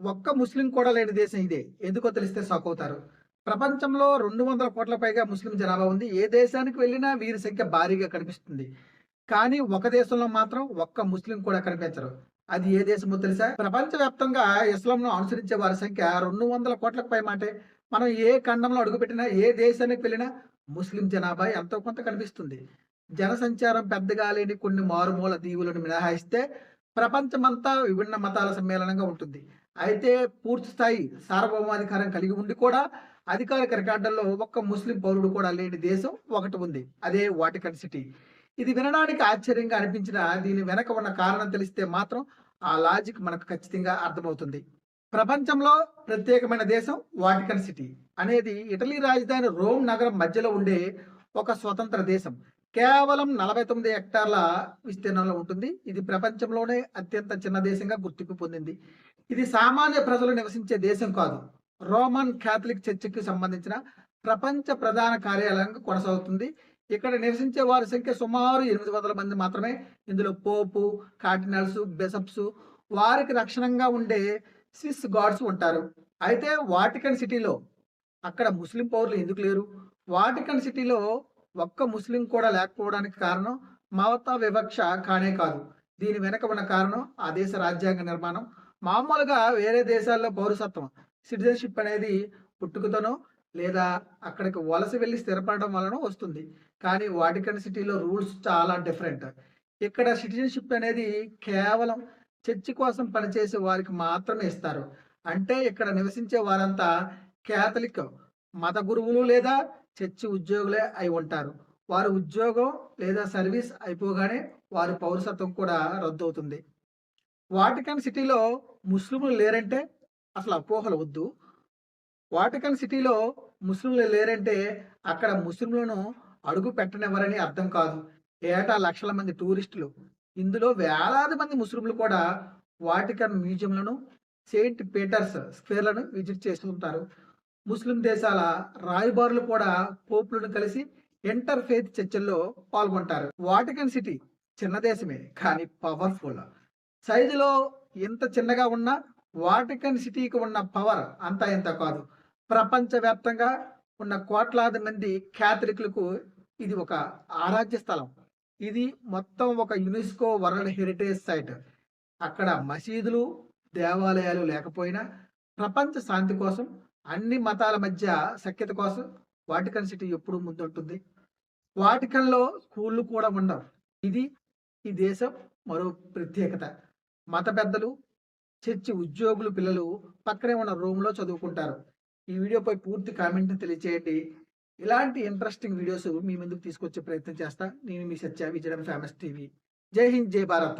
ఒక్క ముస్లిం కూడా లేని దేశం ఇదే. ఎందుకో తెలిస్తే షాక్ అవుతారు ప్రపంచంలో రెండు వందల కోట్ల పైగా ముస్లిం జనాభా ఉంది. ఏ దేశానికి వెళ్ళినా వీరి సంఖ్య భారీగా కనిపిస్తుంది. కానీ ఒక దేశంలో మాత్రం ఒక్క ముస్లిం కూడా కనిపించరు. అది ఏ దేశమో తెలుసా? ప్రపంచవ్యాప్తంగా ఇస్లాంను అనుసరించే వారి సంఖ్య రెండు వందల కోట్లకు పై మాటే. మనం ఏ ఖండంలో అడుగుపెట్టినా ఏ దేశానికి వెళ్ళినా ముస్లిం జనాభా ఎంతో కొంత కనిపిస్తుంది. జనసంచారం పెద్దగా లేని కొన్ని మారుమూల దీవులను మినహాయిస్తే ప్రపంచమంతా విభిన్న మతాల సమ్మేళనంగా ఉంటుంది. అయితే పూర్తి స్థాయి సార్వభౌమాధికారం కలిగి ఉండి కూడా అధికారిక రికార్డుల్లో ఒక్క ముస్లిం పౌరుడు కూడా లేని దేశం ఒకటి ఉంది. అదే వాటికన్ సిటీ. ఇది వినడానికి ఆశ్చర్యంగా అనిపించిన దీని వెనక ఉన్న కారణం తెలిస్తే మాత్రం ఆ లాజిక్ మనకు ఖచ్చితంగా అర్థమవుతుంది. ప్రపంచంలో ప్రత్యేకమైన దేశం వాటికన్ సిటీ. అనేది ఇటలీ రాజధాని రోమ్ నగరం మధ్యలో ఉండే ఒక స్వతంత్ర దేశం. కేవలం నలభై తొమ్మిది హెక్టార్ల విస్తీర్ణంలో ఉంటుంది. ఇది ప్రపంచంలోనే అత్యంత చిన్న దేశంగా గుర్తింపు పొందింది. ఇది సామాన్య ప్రజలు నివసించే దేశం కాదు. రోమన్ క్యాథలిక్ చర్చికి సంబంధించిన ప్రపంచ ప్రధాన కార్యాలయంగా కొనసాగుతుంది. ఇక్కడ నివసించే వారి సంఖ్య సుమారు ఎనిమిది వందల మంది మాత్రమే. ఇందులో పోపు కార్డినల్స్ బెసప్స్ వారికి రక్షణంగా ఉండే స్విస్ గాడ్స్ ఉంటారు. అయితే వాటికన్ సిటీలో అక్కడ ముస్లిం పౌరులు ఎందుకు లేరు? వాటికన్ సిటీలో ఒక్క ముస్లిం కూడా లేకపోవడానికి కారణం మత వివక్ష కానే కాదు. దీని వెనక ఉన్న కారణం ఆ దేశ రాజ్యాంగ నిర్మాణం. మామూలుగా వేరే దేశాల్లో పౌరసత్వం సిటిజన్షిప్ అనేది పుట్టుకతోనో లేదా అక్కడికి వలస వెళ్ళి స్థిరపడడం వలన వస్తుంది. కానీ వాటికన్ సిటీలో రూల్స్ చాలా డిఫరెంట్. ఇక్కడ సిటిజన్షిప్ అనేది కేవలం చర్చి కోసం పనిచేసే వారికి మాత్రమే ఇస్తారు. అంటే ఇక్కడ నివసించే వారంతా కేథలిక్ మత గురువులు లేదా చర్చి ఉద్యోగులే అయి ఉంటారు. వారు ఉద్యోగం లేదా సర్వీస్ అయిపోగానే వారి పౌరసత్వం కూడా రద్దు అవుతుంది. వాటికన్ సిటీలో ముస్లింలు లేరంటే అసలు అపోహలు వద్దు. వాటికన్ సిటీలో ముస్లింలు లేరంటే అక్కడ ముస్లింలను అడుగు పెట్టనివ్వరని అర్థం కాదు. ఏటా లక్షల మంది టూరిస్టులు. ఇందులో వేలాది మంది ముస్లింలు కూడా వాటికన్ మ్యూజియంలను సెయింట్ పీటర్స్ స్క్వేర్లను విజిట్ చేస్తుంటారు ముస్లిం దేశాల రాయబారులు కూడా పోపులను కలిసి ఇంటర్ ఫెయిత్ చర్చల్లో పాల్గొంటారు. వాటికన్ సిటీ చిన్న దేశమే కానీ పవర్ఫుల్. సైజులో ఎంత చిన్నగా ఉన్నా వాటికన్ సిటీకి ఉన్న పవర్ అంతా ఇంత కాదు. ప్రపంచవ్యాప్తంగా ఉన్న కోట్లాది మంది క్యాథలిక్లకు ఇది ఒక ఆరాధ్య స్థలం. ఇది మొత్తం ఒక యునెస్కో వరల్డ్ హెరిటేజ్ సైట్. అక్కడ మసీదులు దేవాలయాలు లేకపోయినా ప్రపంచ శాంతి కోసం అన్ని మతాల మధ్య సఖ్యత కోసం వాటికన్ సిటీ ఎప్పుడూ ముందుంటుంది. వాటికన్లో స్కూళ్ళు కూడా ఉండవు. ఇది ఈ దేశం మరో ప్రత్యేకత. మత పెద్దలు చర్చి ఉద్యోగులు పిల్లలు పక్కనే ఉన్న రూమ్లో చదువుకుంటారు. ఈ వీడియోపై పూర్తి కామెంట్ని తెలియచేయండి. ఇలాంటి ఇంట్రెస్టింగ్ వీడియోస్ మీ ముందుకు తీసుకొచ్చే ప్రయత్నం చేస్తా. నేను మీ సత్య విజయం ఫేమస్ టీవీ. జై హింద్ జై భారత్.